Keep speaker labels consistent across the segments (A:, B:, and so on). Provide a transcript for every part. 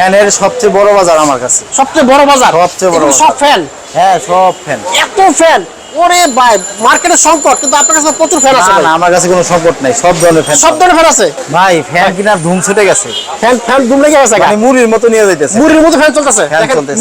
A: ফ্যানের সবচেয়ে বড় বাজার আমার কাছে।
B: সবচেয়ে বড় বাজার?
A: সবচেয়ে বড়
B: সব। ফ্যান?
A: হ্যাঁ সব ফ্যান।
B: এত ফ্যান? ওরে ভাই মার্কেটের সংকট কিন্তু আপনার কাছে প্রচুর ফ্যান আছে
A: না আমার কাছে কোনো সংকট নাই সব ধরনের ফ্যান
B: সব ধরনের ফ্যান আছে?
A: ভাই ফ্যান কিনার ধুম ছুটে গেছে।
B: ফ্যান ফ্যান দুম লেগে গেছে
A: মানে মুড়ির মতো নিয়ে যাইতেছে।
B: মুড়ির মতো ফ্যান চলতেছে।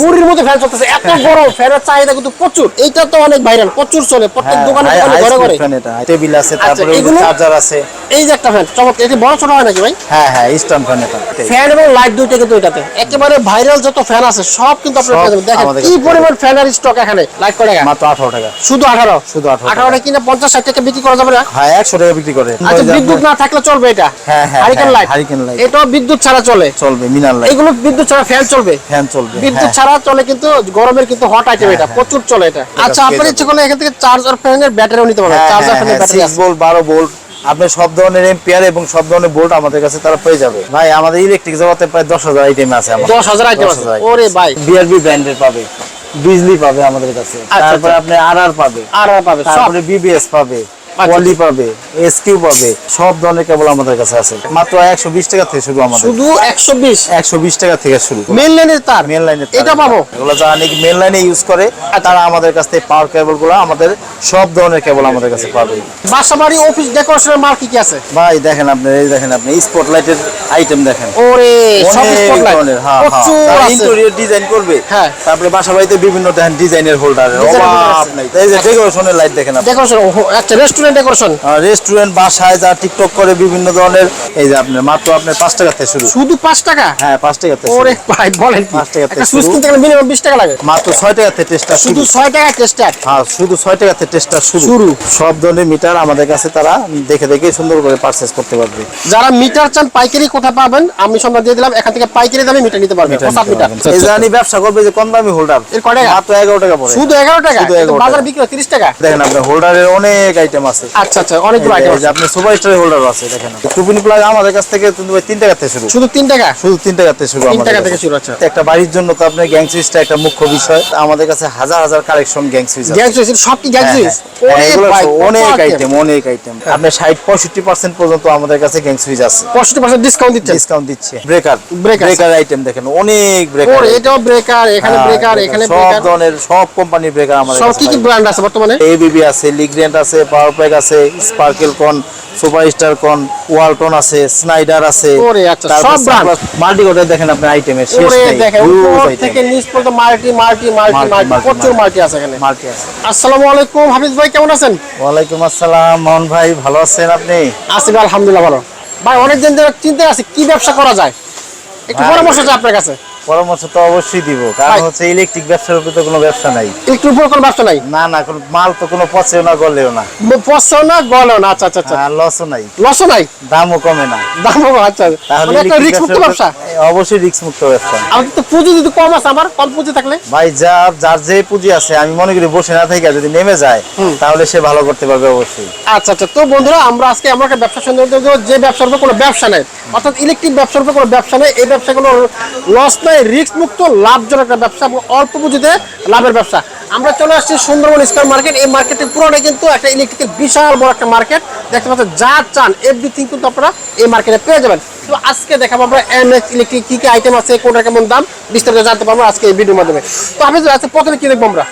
B: মুড়ির মতো ফ্যান চলতেছে। এত বড় ফ্যানের চাহিদা কিন্তু প্রচুর। এইটা তো অনেক ভাইরাল প্রচুর চলে। প্রত্যেক
A: হ্যাঁ,
B: দোকানে দোকানে ঘরে ঘরে।
A: ফ্যান এটা। টেবিল আছে
B: আচ্ছা,
A: তারপরে চার্জার আছে।
B: এই যে একটা ফ্যান চমৎকার। এটা বড় ছোট হয় নাকি ভাই?
A: হ্যাঁ হ্যাঁ স্টান ফ্যান এটা।
B: ফ্যান এবং লাইট দুইটা কিন্তু এটাতে। একেবারে ভাইরাল যত ফ্যান আছে সব কিন্তু আপনারা দেখেন কি পরিমাণ ফ্যানের স্টক এখানে? লাইট টাকা
A: মাত্র আঠারো টাকা।
B: শুধু আঠারো?
A: শুধু 18 টাকা।
B: আঠারোটা কিনা পঞ্চাশ ষাট টাকা বিক্রি করা যাবে না?
A: হ্যাঁ একশো টাকা বিক্রি করে।
B: আচ্ছা বিদ্যুৎ না থাকলে চলবে এটা?
A: হ্যাঁ, হ্যাঁ,
B: হারিকেন
A: হ্যাঁ,
B: লাইট
A: হারিকেন লাইট।
B: এটাও বিদ্যুৎ ছাড়া চলে।
A: চলবে মিনার লাইট
B: এগুলো বিদ্যুৎ ছাড়া ফ্যান চলবে।
A: ফ্যান চলবে
B: বিদ্যুৎ
A: হ্যাঁ।
B: ছাড়া চলে কিন্তু গরমের কিন্তু হট আইটেম এটা প্রচুর চলে এটা। আচ্ছা আপনার ইচ্ছে করলে এখান থেকে চার্জার ফ্যানের ব্যাটারিও নিতে পারবেন।
A: হ্যাঁ,
B: চার্জার
A: হ্যাঁ,
B: ফ্যানের
A: হ্যাঁ,
B: ব্যাটারি
A: 6 ভোল্ট বারো ভোল্ট আপনি সব ধরনের এম্পিয়ার এবং সব ধরনের বোল্ট আমাদের কাছে তারা পেয়ে যাবে। ভাই আমাদের ইলেকট্রিক জগতে প্রায় দশ হাজার আইটেম আছে
B: দশ হাজার আইটেম আছে।
A: 10,000 item।
B: ওরে ভাই।
A: বিআরবি ব্র্যান্ডের পাবে। বিজলি পাবে আমাদের কাছে।
B: আচ্ছা,
A: তারপরে আপনি আর পাবে।
B: আর আর পাবে
A: তারপরে বিবিএস পাবে।
B: আচ্ছা।
A: পলি পাবে এসকিউ পাবে সব ধরনের কেবল আমাদের কাছে আছে। মাত্র একশো বিশ টাকা থেকে শুরু আমাদের।
B: শুধু একশো বিশ?
A: একশো বিশ টাকা থেকে শুরু
B: মেন লাইনের তার?
A: মেন লাইনে
B: এটা পাবো?
A: এগুলো যারা নাকি মেন লাইনে ইউজ করে তারা আমাদের কাছ থেকে পাওয়ার কেবলগুলো আমাদের সব ধরনের কেবল আমাদের কাছে পাবে।
B: বাসা বাড়ি অফিস ডেকোরেশনের মাল কি কি আছে?
A: ভাই দেখেন আপনি এই দেখেন আপনি স্পটলাইটের আইটেম দেখেন।
B: ওরে সব স্পটলাইট
A: হ্যাঁ, হ্যাঁ। তারা
B: আছে।
A: করবে।
B: হ্যাঁ।
A: তারপরে বাসা বাড়িতে বিভিন্ন দেখেন ডিজাইনের হোল্ডার অভাব নাই। এই যে ডেকোরেশনের লাইট দেখেন আপনি।
B: ডেকোরেশন আচ্ছা রেস্টুরেন্ট ডেকোরেশন
A: রেস্টুরেন্ট বাসায় যা টিকটক করে বিভিন্ন ধরনের এই যে আপনার মাত্র আপনার পাঁচ টাকা থেকে শুরু।
B: শুধু পাঁচ টাকা?
A: হ্যাঁ পাঁচ টাকা থেকে
B: ওরে ভাই বলেন কি?
A: টাকা থেকে শুরু।
B: কিনতে গেলে মিনিমাম বিশ টাকা লাগে।
A: মাত্র ছয় টাকা থেকে টেস্টটা
B: শুধু
A: শুধু
B: টাকা টেস্টার
A: হ্যাঁ শুধু ছয় টাকা থেকে টেস্টটা শুরু।
B: শুরু।
A: সব ধরনের মিটার আমাদের কাছে তারা দেখে দেখে সুন্দর করে করতে পারবে।
B: যারা মিটার চান পাইকারি কোথায় পাবেন? আমি সন্ধ্যা দিয়ে দিলাম এখান থেকে পাইকারি দামে মিটার নিতে
A: মিটার
B: মিটার
A: পারবেন। এই জানি ব্যবসা করবে যে কম দামি হোল্ডার
B: এর কয় টাকা?
A: মাত্র এগারো টাকা পড়ে।
B: শুধু এগারো টাকা?
A: শুধু
B: কিন্তু
A: 11
B: বাজার বিক্রি হয় তিরিশ টাকা।
A: দেখেন আপনার হোল্ডারের অনেক আইটেম আছে।
B: আচ্ছা আচ্ছা অনেকগুলো আইটেম
A: যে আপনার সুপার স্টারের হোল্ডার আছে দেখেন। টুপিনি প্লাগ আমাদের কাছ থেকে কিন্তু ভাই তিন টাকা থেকে শুরু।
B: শুধু তিন টাকা?
A: শুধু তিন টাকা থেকে শুরু
B: তিন টাকা
A: কাছে।
B: থেকে শুরু, আচ্ছা।
A: একটা বাড়ির জন্য তো আপনার গ্যাং সুইচটা একটা মুখ্য বিষয়। আমাদের কাছে হাজার হাজার কালেকশন গ্যাং সুইচ আছে।
B: গ্যাস সুইচ সব কি গ্যাস
A: হ্যাঁ,
B: সুইচ
A: হ্যাঁ,
B: কত
A: অনেক আইটেম অনেক আইটেম পর্যন্ত আমাদের কাছে গ্যাং সুইচ আছে।
B: পঁয়ষট্টি পার্সেন্ট ডিসকাউন্ট
A: দিচ্ছে। ব্রেকার আইটেম দেখেন অনেক ব্রেকার
B: এটাও ব্রেকার এখানে ব্রেকার এখানে
A: সব ধরনের সব কোম্পানির ব্রেকার আমাদের
B: সব কি ব্র্যান্ড আছে বর্তমানে?
A: এবিবি আছে লিগ্রেন্ট আছে পাওয়ার প্যাক আছে স্পার্কেল কন সুপার স্টার কন ওয়ালটন আছে স্নাইডার আছে
B: ওরে, আচ্ছা।
A: মাল্টি কোডে দেখেন আপনি আইটেমের শেষ
B: দেখেন থেকে নিচ পর্যন্ত মাল্টি মাল্টি মাল্টি মাল্টি প্রচুর মাল্টি। আছে এখানে।
A: মাল্টি আছে।
B: আসসালামু আলাইকুম হাফিজ ভাই কেমন আছেন?
A: ওয়ালাইকুম আসসালাম মোহন ভাই ভালো আছেন আপনি?
B: আসিফ আলহামদুলিল্লাহ ভালো। ভাই অনেকদিন ধরে চিন্তা আছে কি ব্যবসা করা যায়? একটু পরামর্শ আছে আপনার কাছে।
A: পরামর্শ তো অবশ্যই দিব কারণ হচ্ছে ইলেকট্রিক ব্যবসার উপরে তো কোনো ব্যবসা নাই।
B: একটু উপর কোনো ব্যবসা নাই?
A: না না কোনো মাল তো কোনো পচেও না গলেও না।
B: পছন্দ না গলো না আচ্ছা আচ্ছা আচ্ছা।
A: আর লসও নাই।
B: লসও নাই?
A: দামও কমে না।
B: দামও আচ্ছা
A: তাহলে
B: মানে একটা রিস্ক মুক্ত ব্যবসা
A: অবশ্যই রিস্ক মুক্ত ব্যবসা।
B: আমার তো পুঁজি যদি কম আছে আমার কম পুঁজি থাকলে?
A: ভাই যার যার যে পুঁজি আছে আমি মনে করি বসে না থেকে যদি নেমে যায় তাহলে সে ভালো করতে পারবে অবশ্যই।
B: আচ্ছা আচ্ছা। তো বন্ধুরা আমরা আজকে এমন একটা ব্যবসা সুন্দর যে ব্যবসার উপর কোনো ব্যবসা নাই। অর্থাৎ ইলেকট্রিক ব্যবসার উপর কোনো ব্যবসা নেই। এই ব্যবসা কোনো লস নাই রিস্ক মুক্ত লাভজনক একটা ব্যবসা এবং অল্প পুঁজিতে লাভের ব্যবসা। আমরা চলে আসছি সুন্দরবন স্কয়ার মার্কেট। এই মার্কেটের পুরোটাই কিন্তু একটা ইলেকট্রিকের বিশাল বড় একটা মার্কেট। দেখতে পাচ্ছেন, যা চান এভরিথিং কিন্তু আপনারা এই মার্কেটে পেয়ে যাবেন। তো আজকে দেখাবো আমরা এম এক্স ইলেকট্রিক কী কী আইটেম আছে, কোনটা কেমন দাম, বিস্তারিত জানতে পারব আজকে এই ভিডিওর মাধ্যমে। তো আমি আজকে প্রথমে কী দেখব আমরা?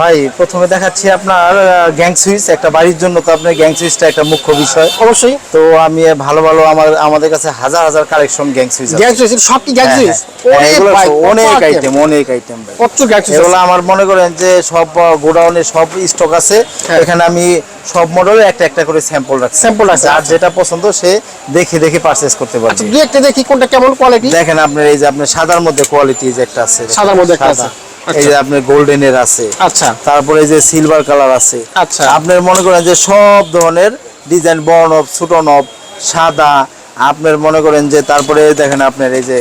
A: ভাই প্রথমে দেখাচ্ছি আপনার গ্যাং সুইচ। একটা বাড়ির জন্য তো আপনার গ্যাং সুইচটা একটা মুখ্য বিষয়।
B: অবশ্যই।
A: তো আমি ভালো ভালো আমার আমাদের কাছে হাজার হাজার কালেকশন গ্যাং সুইচ আছে।
B: গ্যাস সুইচ সব কি
A: হ্যাঁ,
B: সুইচ?
A: হ্যাঁ, সব অনেক আইটেম অনেক আইটেম ভাই।
B: প্রচুর গ্যাস সুইচ
A: এগুলো আমার মনে করেন যে সব গোডাউনে সব স্টক আছে।
B: হ্যাঁ।
A: এখানে আমি সব মডেলের একটা একটা করে স্যাম্পল রাখছি।
B: রাখছেন,
A: যার
B: আচ্ছা।
A: যেটা পছন্দ সে দেখে দেখে পারচেজ করতে পারবে।
B: দুই একটা দেখি কোনটা কেমন কোয়ালিটি
A: দেখেন আপনার এই যে আপনার সাদার মধ্যে কোয়ালিটি যে একটা আছে।
B: সাদার মধ্যে একটা। আছে।
A: এই যে আপনার গোল্ডেনের আছে।
B: আচ্ছা।
A: তারপরে যে সিলভার কালার আছে।
B: আচ্ছা।
A: আপনার মনে করেন যে সব ধরনের ডিজাইন বর্ণ ছোট নব সাদা আপনার মনে করেন যে তারপরে দেখেন আপনার এই যে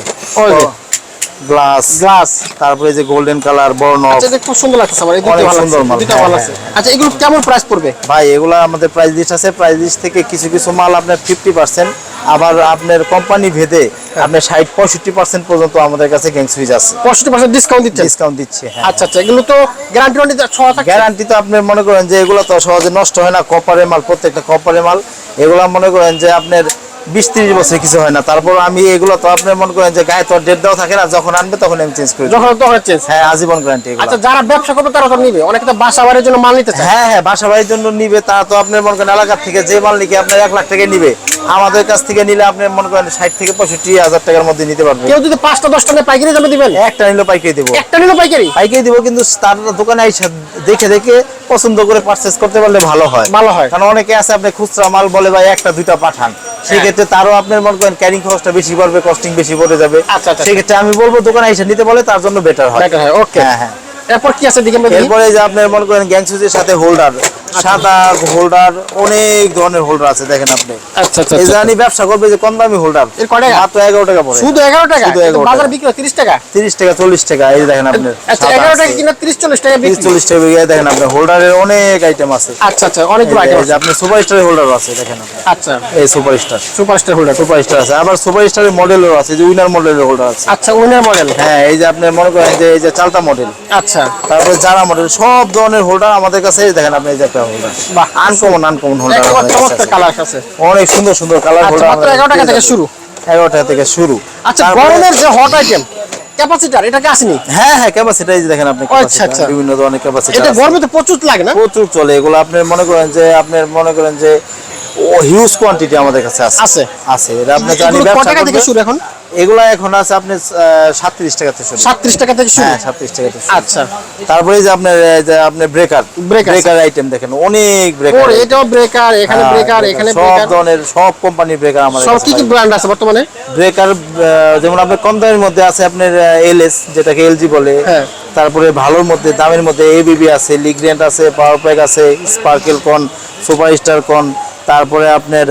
A: গ্লাস
B: গ্লাস
A: তারপরে যে গোল্ডেন কালার বর্ণ
B: আচ্ছা এটা খুব সুন্দর লাগছে আমার এই দুটো
A: অনেক
B: ভালো
A: সুন্দর মাল,
B: দুটো
A: হ্যাঁ,
B: ভালো
A: হ্যাঁ,
B: আচ্ছা এগুলো কেমন প্রাইস পড়বে?
A: ভাই এগুলা আমাদের প্রাইস লিস্ট আছে। প্রাইস লিস্ট থেকে কিছু কিছু মাল আপনার ফিফটি পার্সেন্ট আবার আপনার কোম্পানি ভেদে। আপনার ষাট পঁয়ষট্টি পার্সেন্ট পর্যন্ত আমাদের কাছে গ্যাং সুইচ আছে।
B: পঁয়ষট্টি পার্সেন্ট ডিসকাউন্ট দিচ্ছে
A: ডিসকাউন্ট দিচ্ছে হ্যাঁ।
B: আচ্ছা আচ্ছা এগুলো তো গ্যারান্টি
A: গ্যারান্টি তো আপনি মনে করেন যে এগুলো তো সহজে নষ্ট হয় না কপারের মাল প্রত্যেকটা কপারের মাল। এগুলো মনে করেন যে আপনার বিশ ত্রিশ বছর কিছু হয় না। তারপর আমি এগুলো তো আপনি মনে করেন যে গায়ে তো ডেট দেওয়া থাকে না যখন আনবে তখন আমি চেঞ্জ করি
B: যখন তখন চেঞ্জ
A: হ্যাঁ আজীবন গ্যারান্টি
B: আচ্ছা যারা ব্যবসা করবে তারা তো নিবে? অনেকে তো বাসা বাড়ির জন্য মাল নিতে চায়।
A: হ্যাঁ হ্যাঁ বাসা বাড়ির জন্য নিবে তারা তো আপনার মনে করেন এলাকা থেকে যে মাল নিকে আপনার এক লাখ টাকা নিবে। আমাদের কাছ থেকে নিলে আপনি মনে করেন ষাট থেকে পঁয়ষট্টি হাজার টাকার মধ্যে নিতে পারবে।
B: কেউ যদি পাঁচটা দশটা নিয়ে পাইকারি দামে দিবেন?
A: একটা নিলে পাইকারি দেবো।
B: একটা নিলে পাইকারি?
A: পাইকারি দিব কিন্তু তার দোকানে দেখে দেখে পছন্দ করে পারচেস করতে পারলে ভালো হয়।
B: ভালো হয়।
A: কারণ অনেকে আছে আপনি খুচরা মাল বলে ভাই একটা দুইটা পাঠান। সেক্ষেত্রে তারও আপনার মনে করেন ক্যারিং খরচটা বেশি পড়বে কস্টিং বেশি পড়ে যাবে।
B: আচ্ছা, আচ্ছা।
A: সেক্ষেত্রে আমি বলব দোকানে এসে নিতে বলে তার জন্য বেটার হয়।
B: বেটার হয় ওকে
A: হ্যাঁ হ্যাঁ।
B: এরপর কি আছে দিকে?
A: এরপরে যে আপনার মনে করেন গ্যাং সুইচের সাথে হোল্ডার সাদা হোল্ডার অনেক ধরনের হোল্ডার আছে দেখেন আপনি।
B: আচ্ছা আচ্ছা
A: এই
B: আচ্ছা।
A: ব্যবসা করবে যে কম দামি হোল্ডার।
B: এর কয় টাকা?
A: মাত্র এগারো টাকা পড়ে।
B: শুধু এগারো টাকা?
A: শুধু
B: বাজার বিক্রি হয় তিরিশ টাকা?
A: তিরিশ টাকা চল্লিশ টাকা এই দেখেন আপনার
B: আচ্ছা
A: সাদা
B: এগারো টাকা কিনা তিরিশ চল্লিশ টাকা
A: তিরিশ
B: বিক্রি।
A: চল্লিশ টাকা এই দেখেন আপনার হোল্ডারের অনেক আইটেম আছে।
B: আচ্ছা আচ্ছা অনেকগুলো আইটেম
A: সুপার স্টারের হোল্ডার আছে। দেখেন আপনি।
B: আচ্ছা।
A: এই super star
B: superstar holder.
A: Super star আছে। আবার সুপার স্টারের মডেলও আছে যে উইনার মডেলের হোল্ডার আছে।
B: আচ্ছা উইনার মডেল।
A: হ্যাঁ এই যে আপনার মনে করেন যে এই যে চালতা মডেল।
B: আচ্ছা।
A: তারপরে যারা মডেল সব ধরনের হোল্ডার আমাদের কাছে দেখেন আপনি এই যে একটা হোল্ডার আনকমন আনকমন হোল্ডার
B: চমৎকার কালার আছে।
A: অনেক সুন্দর সুন্দর কালার
B: আচ্ছা
A: হোল্ডার
B: মাত্র এগারো টাকা থেকে শুরু?
A: এগারো টাকা থেকে শুরু।
B: আচ্ছা গরমের যে হট আইটেম ক্যাপাসিটার এটা কি আসেনি?
A: হ্যাঁ হ্যাঁ এই দেখেন আপনি
B: আচ্ছা, আচ্ছা।
A: বিভিন্ন ধরনের ক্যাপাসিটি
B: এটা গরমে তো প্রচুর লাগে না?
A: প্রচুর চলে এগুলো আপনি মনে করেন যে আপনি মনে করেন যে ও হিউজ কোয়ান্টিটি আমাদের কাছে আছে।
B: আছে।
A: আছে এটা আপনি জানি
B: টাকা থেকে শুরু এখন?
A: এগুলো এখন আছে আপনি সাতত্রিশ টাকা থেকে শুরু।
B: সাতত্রিশ টাকা থেকে শুরু?
A: হ্যাঁ সাতত্রিশ টাকা থেকে শুরু।
B: আচ্ছা।
A: তারপরে যে আপনার যে আপনার ব্রেকার ব্রেকার আইটেম দেখেন অনেক
B: ওর
A: ব্রেকার
B: এটাও ব্রেকার এখানে ব্রেকার এখানে
A: সব ধরনের সব কোম্পানির ব্রেকার আমাদের
B: সব কি কি ব্র্যান্ড আছে বর্তমানে?
A: ব্রেকার যেমন আপনার কম দামের মধ্যে আছে আপনার এলএস যেটাকে এলজি বলে।
B: হ্যাঁ।
A: তারপরে ভালোর মধ্যে দামের মধ্যে এবিবি আছে লিগ্রেন্ট আছে পাওয়ার প্যাক আছে স্পার্কেল কন সুপার স্টার কন তারপরে আপনার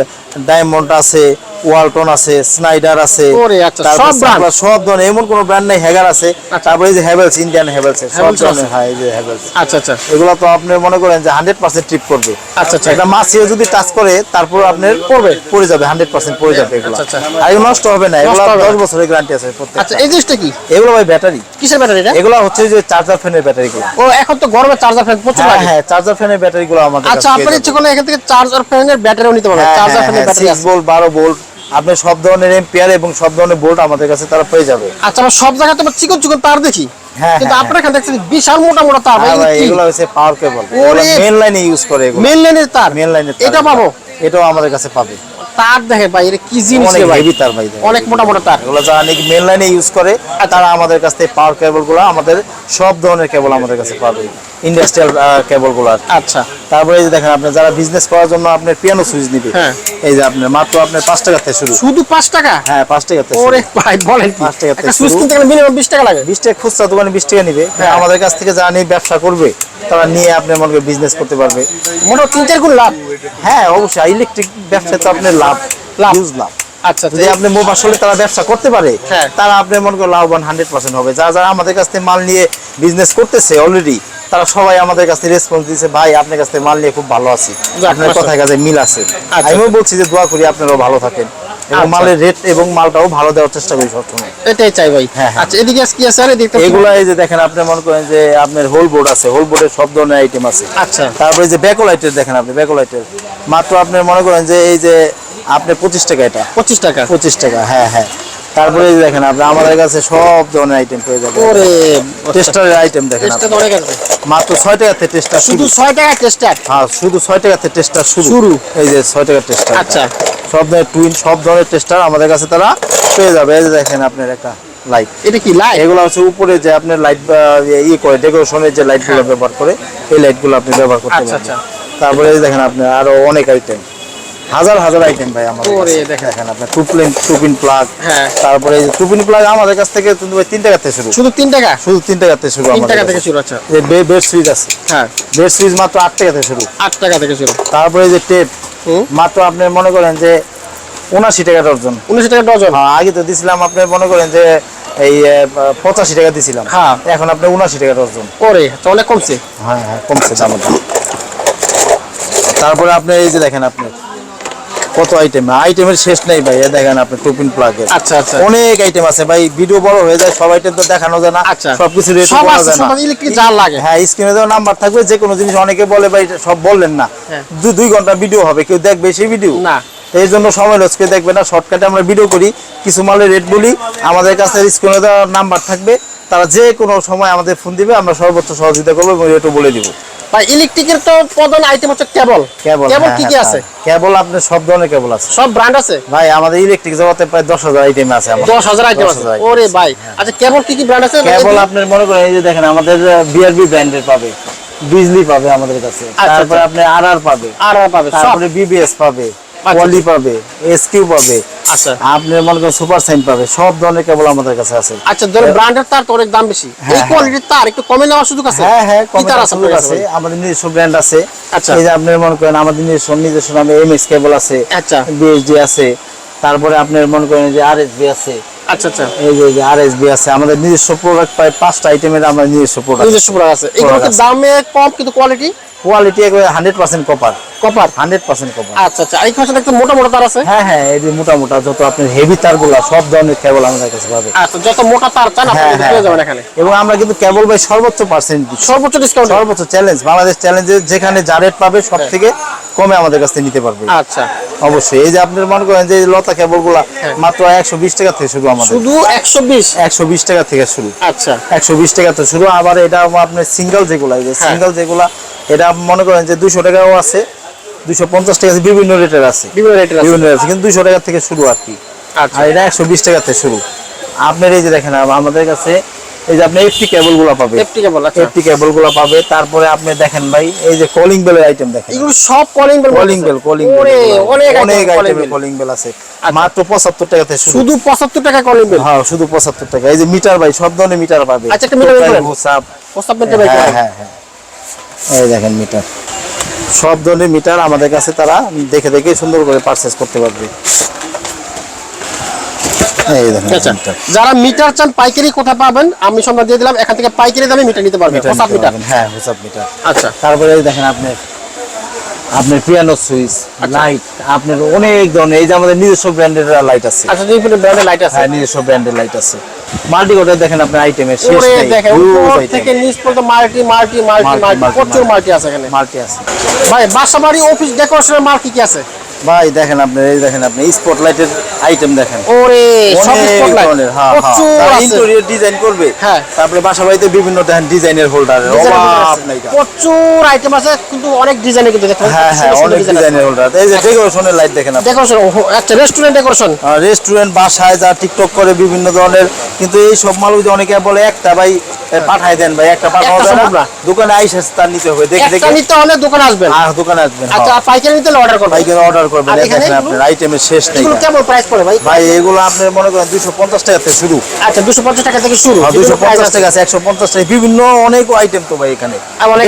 A: ডায়মন্ড আছে ওয়ালটন আছে স্নাইডার আছে
B: আচ্ছা,
A: তারপরে
B: সব
A: ধরনের এমন কোনো ব্র্যান্ড নাই হ্যাগার আছে তারপরে এই যে হ্যাভেলস ইন্ডিয়ান হ্যাভেলস সব ধরনের। হ্যাঁ এই যে হ্যাভেলস
B: আচ্ছা আচ্ছা।
A: এগুলো তো আপনি মনে করেন যে হান্ড্রেড পার্সেন্ট ট্রিপ করবে।
B: আচ্ছা, আচ্ছা।
A: একটা মাছিও যদি টাচ করে তারপর আপনার পড়বে পড়ে যাবে হান্ড্রেড পার্সেন্ট পড়ে যাবে এগুলো।
B: আচ্ছা, আচ্ছা।
A: আর এগুলো নষ্ট হবে না এগুলো
B: নষ্ট হবে না।
A: দশ বছরের গ্যারান্টি আছে প্রত্যেক
B: আচ্ছা এই জিনিসটা কি?
A: এগুলো ভাই ব্যাটারি
B: কিসের ব্যাটারি এটা?
A: এগুলো হচ্ছে যে চার্জার ফ্যানের ব্যাটারি গুলো।
B: ও এখন তো গরমে চার্জার ফ্যান প্রচুর
A: হ্যাঁ
B: লাগে।
A: হ্যাঁ চার্জার ফ্যানের ব্যাটারি গুলো আমাদের
B: আচ্ছা আপনার ইচ্ছে করলে এখান থেকে চার্জার ফ্যানের ব্যাটারিও নিতে পারবেন
A: হ্যাঁ,
B: চার্জার ফ্যানের ব্যাটারি
A: সিক্স
B: আছে।
A: ভোল্ট বারো ভোল্ট আপনি সব ধরনের এম্পিয়ার এবং সব ধরনের ভোল্ট আমাদের কাছে তারা পেয়ে যাবে।
B: আচ্ছা আমরা সব জায়গায় তো চিকন চিকন তার দেখি।
A: হ্যাঁ,
B: কিন্তু
A: হ্যাঁ,
B: আপনার এখানে দেখছেন বিশাল মোটা মোটা তার।
A: হ্যাঁ এগুলো হচ্ছে পাওয়ার কেবল মেন লাইনে ইউজ করে এগুলো।
B: মেন লাইনের তার?
A: মেন লাইনে
B: এটা পাবো?
A: এটাও আমাদের কাছে পাবে।
B: তার দেখে ভাই এটা কি জিনিস
A: অনেক হেভি তার ভাই
B: অনেক মোটা মোটা তার।
A: এগুলো যারা নাকি মেন লাইনে ইউজ করে তারা আমাদের কাছ থেকে পাওয়ার কেবলগুলো আমাদের সব ধরনের কেবল আমাদের কাছে পাবে। ইন্ডাস্ট্রিয়াল কেবলগুলো
B: আচ্ছা।
A: তারপরে এই যে দেখেন আপনি যারা বিজনেস করার জন্য আপনার পিয়ানো সুইচ নিবে
B: হ্যাঁ।
A: এই যে আপনার মাত্র আপনার পাঁচ টাকা থেকে শুরু।
B: শুধু পাঁচ টাকা?
A: হ্যাঁ পাঁচ টাকা থেকে
B: ওরে ভাই বলেন
A: পাঁচ টাকা থেকে
B: সুইচ কিনতে গেলে মিনিমাম বিশ টাকা লাগে।
A: বিশ টাকা খুচরা দোকানে বিশ টাকা নিবে।
B: হ্যাঁ।
A: আমাদের কাছ থেকে যারা নিয়ে ব্যবসা করবে তারা নিয়ে আপনি মনে বিজনেস করতে পারবে।
B: মোটামুটি তিন চার গুণ লাভ?
A: হ্যাঁ অবশ্যই। ইলেকট্রিক ব্যবসায় তো আপনার লাভ।
B: লাভ।
A: লাভ।
B: আচ্ছা
A: যদি আপনি তারা ব্যবসা করতে পারে
B: হ্যাঁ।
A: তারা আপনি মনে করেন লাভবান হান্ড্রেড পার্সেন্ট হবে। যারা যারা আমাদের কাছ থেকে মাল নিয়ে বিজনেস করতেছে অলরেডি তারা সবাই আমাদের কাছ রেসপন্স দিচ্ছে ভাই আপনার কাছ মাল নিয়ে খুব ভালো আছি। আপনার। কথায় কাজে মিল আছে।
B: আচ্ছা।
A: আমিও বলছি যে দোয়া করি আপনারাও ভালো থাকেন এবং
B: আচ্ছা।
A: মালের রেট এবং মালটাও ভালো দেওয়ার চেষ্টা করি সবসময়।
B: এটাই চাই ভাই।
A: হ্যাঁ, হ্যাঁ।
B: আচ্ছা এদিকে কি আছে আর এদিকে
A: এগুলা এই যে দেখেন আপনি মনে করেন যে আপনার হোল বোর্ড আছে হোল বোর্ডের সব ধরনের আইটেম আছে।
B: আচ্ছা।
A: তারপরে যে ব্যাকোলাইটের দেখেন আপনি ব্যাকোলাইটের মাত্র আপনি মনে করেন যে এই যে আপনি পঁচিশ টাকা এটা।
B: পঁচিশ টাকা।
A: পঁচিশ টাকা হ্যাঁ হ্যাঁ। তারপরে দেখেন আপনি আমাদের কাছে সব ধরনের আইটেম পেয়ে যাবেন।
B: ওরে
A: টেস্টারের আইটেম দেখেন।
B: তো অনেক আছে
A: মাত্র ছয় টাকাতে টেস্টার
B: শুধু
A: শুধু
B: ছয় টাকা টেস্টার
A: হ্যাঁ শুধু ছয় টাকাতে টেস্টার শুরু।
B: শুরু।
A: এই যে ছয় টাকার টেস্টার
B: আচ্ছা।
A: সব ধরনের টুইন সব ধরনের টেস্টার আমাদের কাছে তারা পেয়ে যাবে। এই যে দেখেন আপনার একটা লাইট
B: এটা কি লাইট
A: এগুলো হচ্ছে উপরে যে আপনার লাইট ইয়ে করে ডেকোরেশনের যে লাইটগুলো ব্যবহার করে এই লাইটগুলো আপনি ব্যবহার করতে
B: আচ্ছা, আচ্ছা।
A: তারপরে এই দেখেন আপনি আরও অনেক আইটেম হাজার হাজার আইটেম ভাই আমাদের।
B: দেখেন।
A: দেখেন আপনি টুপিন টুপিন প্লাগ
B: হ্যাঁ।
A: তারপরে প্লাগ আমাদের কাছ থেকে কিন্তু ভাই তিন শুরু।
B: শুধু তিন টাকা?
A: শুধু তিন শুরু
B: তিন টাকা থেকে শুরু আচ্ছা।
A: যে বেড সুইচ আছে।
B: হ্যাঁ।
A: বেড সুইচ মাত্র আট টাকা থেকে শুরু।
B: আট টাকা থেকে শুরু।
A: তারপরে যে টেপ মাত্র আপনি মনে করেন যে উনাশি টাকা ডর্জন
B: উনিশ টাকা ডজন?
A: হ্যাঁ, আগে তো দিছিলাম আপনি মনে করেন যে এই পঁচাশি টাকা দিছিলাম।
B: হ্যাঁ।
A: এখন আপনি উনাশি টাকা ডর্জন
B: ওরে তো অনেক কমছে।
A: হ্যাঁ হ্যাঁ কমছে দামটা তারপরে আপনি এই যে দেখেন আপনি। কত আইটেম আইটেমের শেষ নেই ভাই দেখেন আপনি টুপিন প্লাগের
B: আচ্ছা আচ্ছা।
A: অনেক আইটেম আছে ভাই ভিডিও বড় হয়ে যায় সব আইটেম তো দেখানো যায় না।
B: আচ্ছা।
A: সবকিছু রেট
B: সব
A: করা যায় না।
B: ইলেকট্রিক যা লাগে।
A: হ্যাঁ স্ক্রিনে তো নাম্বার থাকবে যে কোনো জিনিস অনেকে বলে ভাই সব বললেন না।
B: হ্যাঁ।
A: দুই দুই ঘণ্টা ভিডিও হবে কেউ দেখবে সেই ভিডিও
B: না।
A: এই জন্য সময় লস করে দেখবে না শর্টকাটে আমরা ভিডিও করি কিছু মালের রেট বলি আমাদের কাছে স্ক্রিনে দেওয়া নাম্বার থাকবে তারা যে কোনো সময় আমাদের ফোন দিবে আমরা সর্বোচ্চ সহযোগিতা করব এবং রেটও বলে দিব।
B: ভাই ইলেকট্রিকের তো প্রধান আইটেম হচ্ছে কেবল
A: কেবল
B: কেবল
A: হ্যাঁ,
B: কি কি
A: হ্যাঁ,
B: আছে?
A: কেবল আপনার সব ধরনের কেবল আছে।
B: সব ব্র্যান্ড আছে?
A: ভাই আমাদের ইলেকট্রিক জগতে প্রায় দশ হাজার আইটেম আছে আমাদের।
B: দশ হাজার আইটেম আছে? ওরে ভাই। আচ্ছা কেবল কি কি ব্র্যান্ড আছে?
A: কেবল আপনার মনে করেন এই যে দেখেন আমাদের বিআরবি ব্র্যান্ডের পাবে। বিজলি পাবে আমাদের কাছে।
B: আচ্ছা,
A: তারপরে আপনি আর আর পাবে।
B: আর পাবে
A: তারপরে বিবিএস পাবে। পলি পাবে এসকিউ পাবে
B: আচ্ছা।
A: আপনি মনে করেন সুপার সাইন পাবে সব ধরনের কেবল আমাদের কাছে আছে।
B: আচ্ছা ধরেন ব্র্যান্ডের তার তো অনেক দাম বেশি। এই
A: হ্যাঁ,
B: কোয়ালিটির তার একটু কমে নেওয়ার সুযোগ আছে?
A: হ্যাঁ হ্যাঁ
B: তার আছে
A: সুযোগ আছে? আমাদের নিজস্ব ব্র্যান্ড আছে।
B: আচ্ছা।
A: এই যে আপনি মনে করেন আমাদের নিজস্ব নিজস্ব নামে এমএস কেবল আছে
B: আচ্ছা।
A: বিএসডি আছে তারপরে আপনার মনে করেন যে আরএসবি আছে
B: আচ্ছা আচ্ছা।
A: এই যে যে আরএসবি আছে আমাদের নিজস্ব প্রোডাক্ট প্রায় পাঁচটা আইটেমের আমরা নিজস্ব প্রোডাক্ট
B: নিজস্ব প্রোডাক্ট আছে। এগুলো দামে কম কিন্তু কোয়ালিটি
A: কোয়ালিটি একেবারে hundred percent copper
B: copper
A: hundred percent copper
B: আচ্ছা আচ্ছা। এই পাশে একটু মোটা মোটা তার আছে?
A: হ্যাঁ হ্যাঁ এই মোটা মোটা যত আপনার হেভি তারগুলা সব ধরনের কেবল আমাদের কাছে পাবে।
B: আচ্ছা যত মোটা তার চান আপনি
A: হ্যাঁ,
B: কিন্তু
A: হ্যাঁ,
B: পেয়ে যাবেন
A: হ্যাঁ।
B: এখানে।
A: এবং আমরা কিন্তু কেবল বাই সর্বোচ্চ পার্সেন্ট
B: সর্বোচ্চ ডিসকাউন্ট
A: সর্বোচ্চ চ্যালেঞ্জ বাংলাদেশ চ্যালেঞ্জে যেখানে যা রেট পাবে সব
B: হ্যাঁ।
A: থেকে কমে আমাদের কাছ থেকে নিতে পারবে।
B: আচ্ছা।
A: অবশ্যই। এই যে আপনি মনে করেন যে লতা কেবলগুলা মাত্র একশো বিশ টাকা থেকে শুরু। আমাদের।
B: শুধু একশো বিশ?
A: একশো বিশ টাকা থেকে শুরু।
B: আচ্ছা।
A: টাকা শুরু। আবার এটা আপনার সিঙ্গেল যেগুলা যে
B: হ্যাঁ।
A: সিঙ্গেল যেগুলা এটা মনে করেন যে দুশো টাকাও আছে দুশো পঞ্চাশ টাকা আছে, বিভিন্ন রেটের আছে।
B: বিভিন্ন রেটের আছে।
A: বিভিন্ন আছে কিন্তু দুশো টাকা থেকে শুরু আর কি।
B: আচ্ছা।
A: আর এটা একশো বিশ টাকা থেকে শুরু। আপনার এই যে দেখেন আমাদের কাছে এই যে আপনি এফটি কেবলগুলা পাবে
B: এফটি কেবল আচ্ছা।
A: এফটি কেবলগুলা পাবে। তারপরে আপনি দেখেন ভাই এই যে কলিং বেলের আইটেম দেখেন।
B: এগুলো সব calling bell
A: calling bell calling
B: ওরে অনেক
A: অনেক
B: কলিং
A: আইটেমের
B: বেল
A: কলিং বেল আছে। মাত্র পঁচাত্তর টাকা থেকে
B: শুধু পঁচাত্তর টাকা কলিং বেল
A: হ্যাঁ শুধু পঁচাত্তর টাকা। এই যে মিটার ভাই সব ধরনের মিটার পাবে।
B: আচ্ছা, একটা মিটার পেতে
A: হ্যাঁ হ্যাঁ হ্যাঁ। এই দেখেন মিটার সব ধরনের মিটার আমাদের কাছে তারা দেখে দেখে সুন্দর করে পারচেজ করতে পারবে এই দেখেন
B: আচ্ছা
A: মিটার
B: যারা মিটার চান পাইকারি কোথায় পাবেন? আমি সম্মান দিয়ে দিলাম এখান থেকে পাইকারি দামে মিটার নিতে পারবেন
A: মিটার
B: মিটার।
A: হ্যাঁ মিটার।
B: আচ্ছা।
A: তারপরে দেখেন আপনি আপনার পিয়ানো সুইচ
B: আচ্ছা।
A: লাইট আপনার অনেক ধরনের এই যে আমাদের নিজস্ব ব্র্যান্ডের লাইট আছে।
B: আচ্ছা বিভিন্ন ব্র্যান্ডের লাইট আছে।
A: হ্যাঁ নিজস্ব ব্র্যান্ডের লাইট আছে। মাল্টি কোডের দেখেন আপনার আইটেমের শেষ নেই
B: দেখেন উপর থেকে নিচ পর্যন্ত মাল্টি মাল্টি মাল্টি মাল্টি প্রচুর। মাল্টি। আছে এখানে।
A: মাল্টি আছে।
B: ভাই বাসা বাড়ি অফিস ডেকোরেশনের মাল কি কি আছে?
A: ভাই দেখেন আপনি এই দেখেন আপনি স্পটলাইটের আইটেম দেখেন।
B: ওরে সব স্পটলাইট
A: হ্যাঁ, হ্যাঁ। interior design করবে।
B: হ্যাঁ।
A: তারপরে বাসা বাড়িতে বিভিন্ন দেখেন ডিজাইনের হোল্ডার অভাব। নাই
B: প্রচুর আইটেম আছে কিন্তু অনেক ডিজাইনে কিন্তু দেখেন
A: হ্যাঁ হ্যাঁ অনেক ডিজাইনের হোল্ডার এই যে ডেকোরেশনের লাইট দেখেন আপনি।
B: ডেকোরেশন আচ্ছা রেস্টুরেন্ট ডেকোরেশন
A: রেস্টুরেন্ট বাসায় যা টিকটক করে বিভিন্ন ধরনের কিন্তু এই সব মাল যে অনেকে বলে একটা ভাই এ, পাঠায় দেন ভাই একটা পাঠানো
B: একটা
A: যায়
B: সম্ভব
A: না।
B: না।
A: দোকানে আইসা তার নিতে হবে। দেখে দেখে।
B: নিতে হলে দোকানে আসবেন।
A: আর দোকানে আসবেন।
B: আচ্ছা আর পাইকারি নিতে অর্ডার করবেন।
A: বাইকের অর্ডার করবেন
B: এখানে
A: আপনার আইটেমের শেষ নেই।
B: এগুলো কেমন প্রাইস পড়ে ভাই?
A: ভাই এগুলো আপনি মনে করেন দুশো পঞ্চাশ টাকা থেকে শুরু।
B: আচ্ছা দুশো পঞ্চাশ টাকা থেকে শুরু।
A: দুশো
B: বিভিন্ন price
A: পঞ্চাশ
B: আছে।
A: টাকা আছে একশো পঞ্চাশ টাকা। বিভিন্ন অনেক আইটেম তো ভাই এখানে।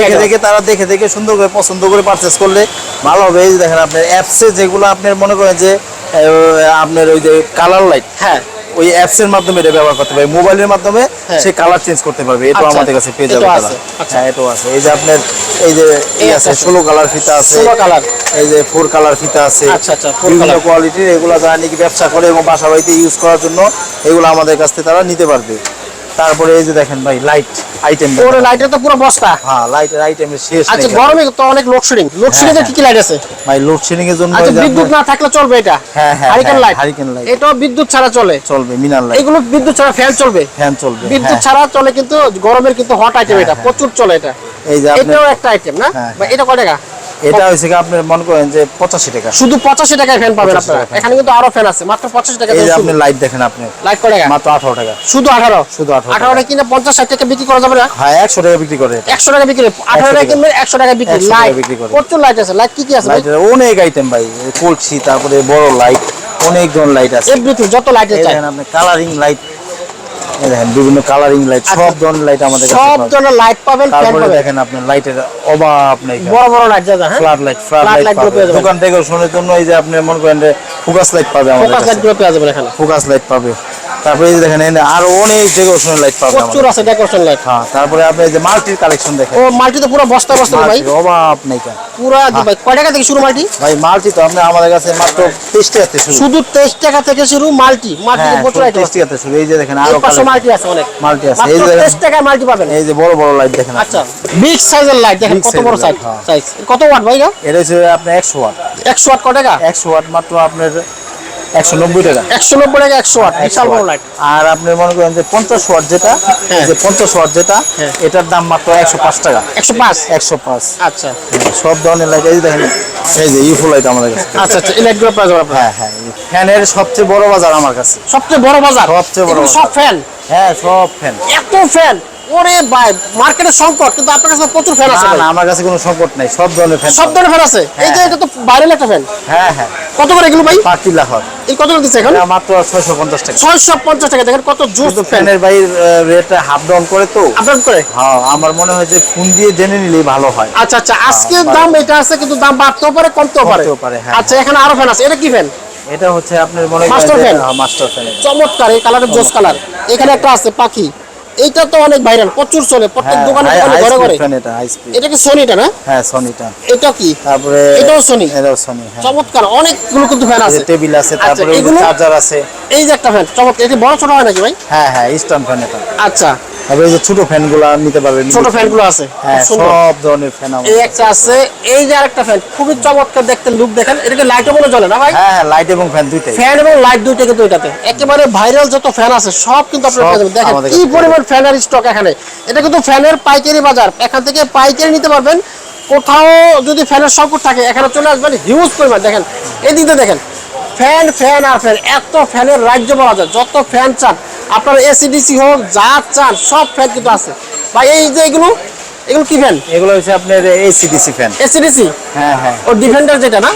A: দেখে দেখে তারা দেখে দেখে সুন্দর করে পছন্দ করে পারচেস করলে ভালো হবে। এই দেখেন আপনার অ্যাপসে যেগুলো আপনার মনে করেন যে আপনার ওই যে কালার লাইট
B: হ্যাঁ।
A: ওই মাধ্যমে এটা ব্যবহার করতে পারবে মোবাইলের মাধ্যমে
B: হ্যাঁ।
A: সে কালার চেঞ্জ করতে পারবে এটা
B: আচ্ছা,
A: আমাদের কাছে পেয়ে যাবে
B: এটাও আচ্ছা।
A: হ্যাঁ এটাও আছে এই যে আপনার এই যে এই আছে
B: আছে।
A: ষোলো কালার ফিতা আছে
B: ষোলো কালার
A: এই যে ফোর কালার ফিতা আছে
B: আচ্ছা, আচ্ছা,
A: বিভিন্ন কোয়ালিটির এগুলো যারা নাকি ব্যবসা করে এবং বাসা বাড়িতে ইউজ করার জন্য এগুলো আমাদের কাছ থেকে তারা নিতে পারবে তারপরে এই যে দেখেন ভাই লাইট আইটেম
B: ওরে লাইটের তো পুরো বস্তা।
A: হ্যাঁ লাইটের আইটেমের শেষ
B: আচ্ছা গরমে তো অনেক লোডশেডিং লোডশেডিং এর
A: হ্যাঁ,
B: কি কি লাইট আছে?
A: ভাই লোডশেডিং এর জন্য
B: আচ্ছা বিদ্যুৎ না থাকলে চলবে এটা?
A: হ্যাঁ, হ্যাঁ,
B: হারিকেন
A: হ্যাঁ,
B: লাইট
A: hurricane light।
B: এটাও বিদ্যুৎ ছাড়া চলে।
A: চলবে মিনার লাইট
B: এগুলো বিদ্যুৎ ছাড়া ফ্যান চলবে।
A: ফ্যান চলবে
B: বিদ্যুৎ
A: হ্যাঁ।
B: ছাড়া চলে কিন্তু গরমের কিন্তু হট আইটেম এটা প্রচুর চলে এটা।
A: এই যে
B: এটাও একটা আইটেম না?
A: হ্যাঁ,
B: এটা কয় টাকা?
A: এটা হয়েছে কি আপনার মনে করেন যে পঁচাশি টাকা?
B: শুধু পঁচাশি টাকায় ফ্যান পাবেন
A: 85
B: আপনারা। এখানে কিন্তু আরও ফ্যান আছে। মাত্র পঁচাশি টাকা
A: আপনি লাইট দেখেন আপনি।
B: লাইট টাকা?
A: মাত্র আঠারো টাকা।
B: শুধু আঠারো?
A: শুধু 18 টাকা।
B: আঠারো টাকা কিনে পঞ্চাশ ষাট টাকা বিক্রি করা যাবে না?
A: হ্যাঁ একশো টাকা বিক্রি করে।
B: একশো টাকা বিক্রি আঠারো টাকা। কিনবেন একশো টাকা বিক্রি।
A: 100
B: লাইট
A: বিক্রি করে।
B: প্রচুর লাইট আছে। লাইট কি কি আছে ভাই?
A: লাইটের অনেক আইটেম ভাই। কলসি তারপরে বড় লাইট অনেক ধরনের লাইট আছে।
B: এভরিথিং যত লাইট
A: দেখেন আপনি কালারিং লাইট দেখেন বিভিন্ন কালারিং লাইট সব ধরনের লাইট আমাদের কাছে
B: আচ্ছা। সব ধরনের লাইট পাবেন
A: তারপরে দেখেন আপনি লাইটের অভাব নেই
B: বড় বড় লাইট দাদা হ্যাঁ?
A: ফ্ল্যাট লাইট ফ্ল্যাট লাইট পাবে।
B: পেয়ে যাবেন।
A: দোকান জন্য এই যে আপনি মনে করেন ফোকাস লাইট পাবে আমাদের
B: ফোকাস লাইট পাবে
A: ফোকাস লাইট পাবে। তারপরে এই দেখেন আরও অনেক ডেকোরেশনের লাইট পাবেন
B: প্রচুর আছে ডেকোরেশন লাইট
A: হ্যাঁ তারপরে আপনি এই যে মাল্টির কালেকশন দেখেন।
B: ও মাল্টি তো পুরো বস্তা বস্তা ভাই।
A: অভাব নেই কেন?
B: পুরা ভাই। কয় টাকা থেকে শুরু মাল্টি
A: ভাই মাল্টি তো আপনি আমাদের কাছে মাত্র তেইশ টাকাতে শুরু।
B: শুধু তেইশ টাকা থেকে শুরু মাল্টি মাল্টি
A: হ্যাঁ
B: প্রচুর আইটেম
A: তেইশ টাকাতে শুরু। এই যে দেখেন আরও
B: পাশে মাল্টি আছে অনেক।
A: মাল্টি আছে। এই যে দেখেন
B: তেইশ টাকায় মাল্টি পাবেন।
A: এই যে বড় বড় লাইট দেখেন
B: আচ্ছা বিগ সাইজের লাইট দেখেন কত বড় সাইজ
A: হ্যাঁ।
B: সাইজ কত ওয়াট ভাই এটা?
A: হচ্ছে আপনার একশো ওয়াট
B: একশো ওয়াট কত টাকা?
A: একশো ওয়াট মাত্র আপনার একশো নব্বই টাকা।
B: একশো নব্বই টাকা একশো ওয়াট বিশাল বড় লাইট
A: আর আপনি মনে করেন যে পঞ্চাশ ওয়াট যেটা
B: হ্যাঁ।
A: যে পঞ্চাশ ওয়াট যেটা
B: হ্যাঁ।
A: এটার দাম মাত্র একশো পাঁচ টাকা।
B: একশো পাঁচ?
A: একশো পাঁচ।
B: আচ্ছা।
A: সব ধরনের লাইট এই দেখেন এই যে ইউফো লাইট আমাদের কাছে।
B: আচ্ছা আচ্ছা এই প্রাইস
A: হ্যাঁ হ্যাঁ ফ্যানের সবচেয়ে বড় বাজার আমার কাছে।
B: সবচেয়ে বড় বাজার?
A: সবচেয়ে বড়
B: সব। ফ্যান?
A: হ্যাঁ সব ফ্যান।
B: এত ফ্যান? ওরে ভাই মার্কেটে সংকট কিন্তু আপনার কাছে প্রচুর ফ্যান আছে
A: না আমার কাছে কোনো সংকট নাই সব ধরনের ফ্যান
B: সব ধরনের ফ্যান আছে? এই যে এটা তো ভাইরাল একটা ফ্যান
A: হ্যাঁ হ্যাঁ।
B: কত করে এগুলো ভাই?
A: পার্টি লাহর
B: এই কত করে দিচ্ছে এখন?
A: মাত্র ছয়শো পঞ্চাশ টাকা।
B: ছয়শো পঞ্চাশ টাকা দেখেন কত জুস ফ্যান
A: ফ্যানের ভাই রেটটা হাফ ডাউন করে তো।
B: আপডেট করে?
A: হ্যাঁ আমার মনে হয় যে ফোন দিয়ে জেনে নিলেই ভালো হয়।
B: আচ্ছা আচ্ছা আজকের দাম এটা আছে কিন্তু দাম বাড়তেও পারে কমতেও পারে।
A: হ্যাঁ।
B: আচ্ছা এখানে আরও ফ্যান আছে। এটা কি ফ্যান
A: এটা হচ্ছে আপনার মনে
B: Master fan?
A: মাস্টার ফ্যান
B: চমৎকার এই কালারের জোস কালার এখানে একটা আছে পাখি। এইটা তো অনেক ভাইরাল প্রচুর চলে প্রত্যেক
A: হ্যাঁ
B: দোকানে দোকানে ঘরে ঘরে।
A: এটা হাই স্পিড
B: এটা কি সোনিটা না?
A: হ্যাঁ সনি
B: এটা কি?
A: তারপরে
B: এটাও সনি
A: এটাও সনি হ্যাঁ।
B: চমৎকার অনেকগুলো কিন্তু ফ্যান আছে।
A: টেবিল আছে
B: আচ্ছা,
A: তারপরে চার্জার আছে।
B: এই যে একটা ফ্যান চমৎকার এটা বড় ছোট হয় নাকি ভাই?
A: হ্যাঁ হ্যাঁ স্ট্যান্ড ফ্যান এটা।
B: আচ্ছা
A: এই যে ছোট নিতে পারবেন
B: ছোট ফ্যানগুলো আছে
A: হ্যাঁ সব ধরনের ফ্যান
B: এই একটা আছে এই যে আরেকটা ফ্যান খুবই চমৎকার দেখতে লুক দেখেন। এটাকে লাইটও বলে জ্বলে না ভাই?
A: হ্যাঁ হ্যাঁ লাইট এবং ফ্যান দুইটাই।
B: ফ্যান এবং লাইট দুইটা কিন্তু এটাতে। একেবারে ভাইরাল যত ফ্যান আছে সব কিন্তু আপনারা পেয়ে যাবেন। দেখেন কি পরিমাণ ফ্যানের স্টক এখানে। এটা কিন্তু ফ্যানের পাইকারি বাজার। এখান থেকে পাইকারি নিতে পারবেন। কোথাও যদি ফ্যানের সংকট থাকে এখানে চলে আসবেন। হিউজ পরিমাণ দেখেন। এই দিকে দেখেন ফ্যান ফ্যান আর ফ্যান এত ফ্যানের রাজ্য বলা যায়। যত ফ্যান চান, আপনার এসিডিসি হোক, যা চান, সব ফ্যান কিন্তু আছে। বা এই যে এগুলো এগুলো কি ফ্যান
A: এগুলো হচ্ছে আপনার এসিডিসি ফ্যান
B: এসিডিসি
A: হ্যাঁ হ্যাঁ।
B: ও ডিফেন্ডার যেটা না?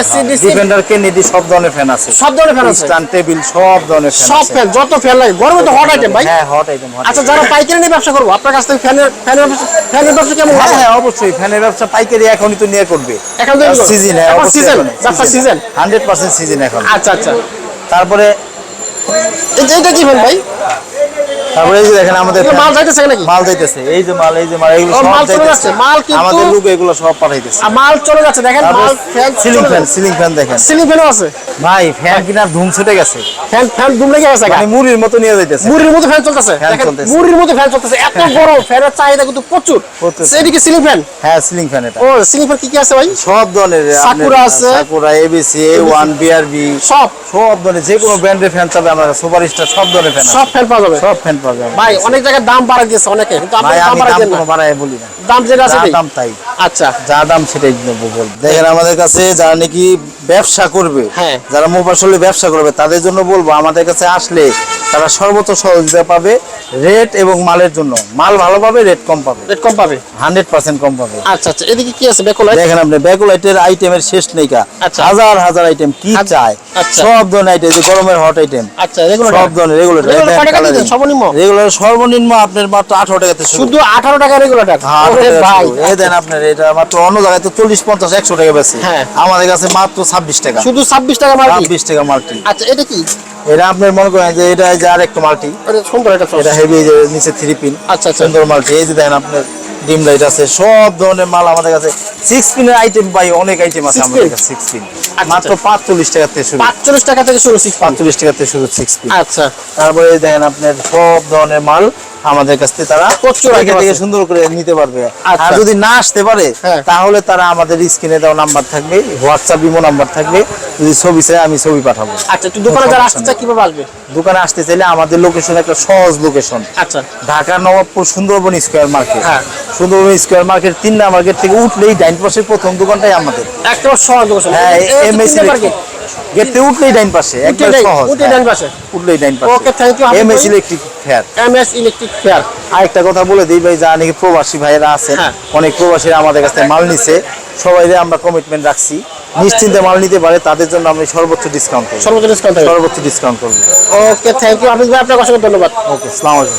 B: এসিডিসি
A: ডিফেন্ডার কেনেডি সব ধরনের ফ্যান আছে।
B: সব ধরনের ফ্যান আছে?
A: স্ট্যান্ড টেবিল সব ধরনের ফ্যান
B: সব ফ্যান যত ফ্যান লাগে। গরমে তো হট আইটেম ভাই।
A: হ্যাঁ হট আইটেম
B: আচ্ছা যারা পাইকারি নিয়ে ব্যবসা করব আপনার কাছ থেকে ফ্যানের ফ্যানের ব্যবসা- ফ্যানের ব্যবসা কেমন
A: হ্যাঁ
B: হবে?
A: হ্যাঁ অবশ্যই। ফ্যানের ব্যবসা পাইকারি এখনই তো নিয়ে করবে।
B: এখন তো
A: সিজন হ্যাঁ
B: season, ব্যবসা।
A: হান্ড্রেড পার্সেন্ট সিজন এখন।
B: আচ্ছা আচ্ছা।
A: তারপরে
B: এটা কি ফ্যান ভাই?
A: তারপরে এই যে দেখেন আমাদের
B: মাল যাইতেছে নাকি?
A: মাল যাইতেছে এই যে মাল এই যে মাল এগুলো
B: মাল চলে যাচ্ছে, মাল কিন্তু-
A: আমাদের লোক এগুলো সব পাঠাইতেছে।
B: মাল চলে যাচ্ছে দেখেন মাল fan
A: ceiling fan ceiling fan দেখেন।
B: সিলিং ফ্যানও আছে।
A: ভাই ফ্যান কিনার ধুম ছুটে গেছে।
B: ফ্যান ফ্যান দুম লেগে গেছে
A: মানে মুড়ির মতো নিয়ে যাইতেছে।
B: মুড়ির মধ্যে ফ্যান চলতেছে। দেখেন মুড়ির মধ্যে ফ্যান চলতেছে। এত বড় ফ্যানের চাহিদা কিন্তু প্রচুর।
A: প্রচুর।
B: সেটি কি সিলিং ফ্যান?
A: হ্যাঁ সিলিং ফ্যান এটা।
B: ও সিলিং ফ্যান কি কি আছে ভাই?
A: সব ধরনের
B: সাকুরা আছে।
A: সাকুরা এবিসি ওয়ান বিআরবি
B: সব।
A: সব ধরনের যে কোনো ব্র্যান্ডের ফ্যান চাবে আমরা সুপার স্টার সব ধরনের ফ্যান
B: সব ফ্যান পাওয়া যাবে।
A: সব ফ্যান পাওয়া
B: ভাই অনেক জায়গায় দাম বাড়াই দিয়েছে অনেকে কিন্তু আপনি দাম বাড়াই দেন না।
A: কোনো বলি না।
B: দাম যেটা আছে
A: দাম তাই।
B: আচ্ছা।
A: যা দাম সেটাই বল। দেখেন আমাদের কাছে যারা নাকি ব্যবসা করবে
B: হ্যাঁ।
A: যারা মোবাসলে ব্যবসা করবে তাদের জন্য বলব আমাদের কাছে আসলে তারা সর্বোচ্চ সহযোগিতা পাবে রেট এবং মালের জন্য। মাল ভালো পাবে রেট কম পাবে।
B: রেট কম পাবে?
A: হান্ড্রেড পার্সেন্ট কম পাবে।
B: আচ্ছা আচ্ছা। এদিকে কি আছে
A: দেখেন আপনি আইটেমের শেষ নেই কা
B: আচ্ছা।
A: হাজার হাজার আইটেম কি
B: আচ্ছা।
A: চায়। সব ধরনের আইটেম যে গরমের হট আইটেম
B: আচ্ছা রেগুলার
A: সব ধরনের
B: সর্বনিম্ন?
A: রেগুলার সর্বনিম্ন আপনার মাত্র আঠারো টাকাতে
B: শুধু আঠারো টাকা রেগুলার
A: হ্যাঁ, টাকা
B: ভাই।
A: এই দেন আপনার এটা মাত্র অন্য জায়গায় তো চল্লিশ পঞ্চাশ একশো টাকা বেশি।
B: হ্যাঁ।
A: আমাদের কাছে মাত্র ছাব্বিশ টাকা।
B: শুধু ছাব্বিশ টাকা মাল্টি?
A: ছাব্বিশ টাকা মাল্টি।
B: আচ্ছা এটা কি?
A: এটা আপনার মনে করেন যে এটা যে আর একটা মাল্টি
B: সুন্দর এটা
A: এটা হেভি নিচে থ্রি পিন
B: আচ্ছা, আচ্ছা।
A: সুন্দর মাল্টি। এই যে দেন আপনার ডিম লাইট আছে সব ধরনের মাল আমাদের কাছে। সিক্স পিনের আইটেম পাই অনেক আইটেম আছে আমাদের কাছে সিক্স পিন
B: আচ্ছা,
A: মাত্র
B: আচ্ছা।
A: পাঁচচল্লিশ টাকা থেকে শুরু।
B: পাঁচচল্লিশ টাকা থেকে শুরু সিক্স
A: পাঁচচল্লিশ টাকা থেকে শুরু সিক্স পিন
B: আচ্ছা।
A: তারপরে দেখেন আপনার সব ধরনের মাল। আমাদের কাছ থেকে তারা
B: প্রচুর
A: থেকে থেকে সুন্দর করে নিতে পারবে।
B: আচ্ছা।
A: আর যদি না আসতে পারে
B: হ্যাঁ।
A: তাহলে তারা আমাদের স্ক্রিনে দেওয়া নাম্বার থাকবে হোয়াটসঅ্যাপ ইমো নাম্বার থাকবে। যদি ছবি চাই আমি ছবি পাঠাবো।
B: আচ্ছা একটু দোকানে যারা আসতে চায় কীভাবে আসবে?
A: দোকানে আসতে চাইলে আমাদের লোকেশন একটা সহজ লোকেশন
B: আচ্ছা।
A: Dhaka Nawabpur Sundarban square market.
B: হ্যাঁ।
A: সুন্দরবন স্কোয়ার মার্কেট তিন নাম্বার গেট থেকে উঠলেই ডাইন পাশের প্রথম দোকানটাই আমাদের।
B: একটা সহজ দোকান
A: হ্যাঁ এমএসি। থেকে উঠলেই ডাইন পাশে
B: ডাইন-
A: সহজ।
B: উঠে ডাইন পাশে।
A: উঠলেই ডাইন পাশে।
B: Thank you, Habib
A: MS. Electric fair.
B: M S electric fair
A: আরেকটা কথা বলে দিই ভাই যা নাকি প্রবাসী ভাইয়েরা আছেন
B: হ্যাঁ।
A: অনেক প্রবাসীরা আমাদের কাছ মাল নিছে। সবাই আমরা কমিটমেন্ট রাখছি। নিশ্চিন্তে মাল নিতে পারে তাদের জন্য আমি সর্বোচ্চ ডিসকাউন্ট করব।
B: সর্বোচ্চ ডিসকাউন্ট
A: সর্বোচ্চ ডিসকাউন্ট করব।
B: ওকে থ্যাংক ইউ আপনি ভাই আপনাকে অসংখ্য ধন্যবাদ।
A: ওকে সালাম আলাইকুম।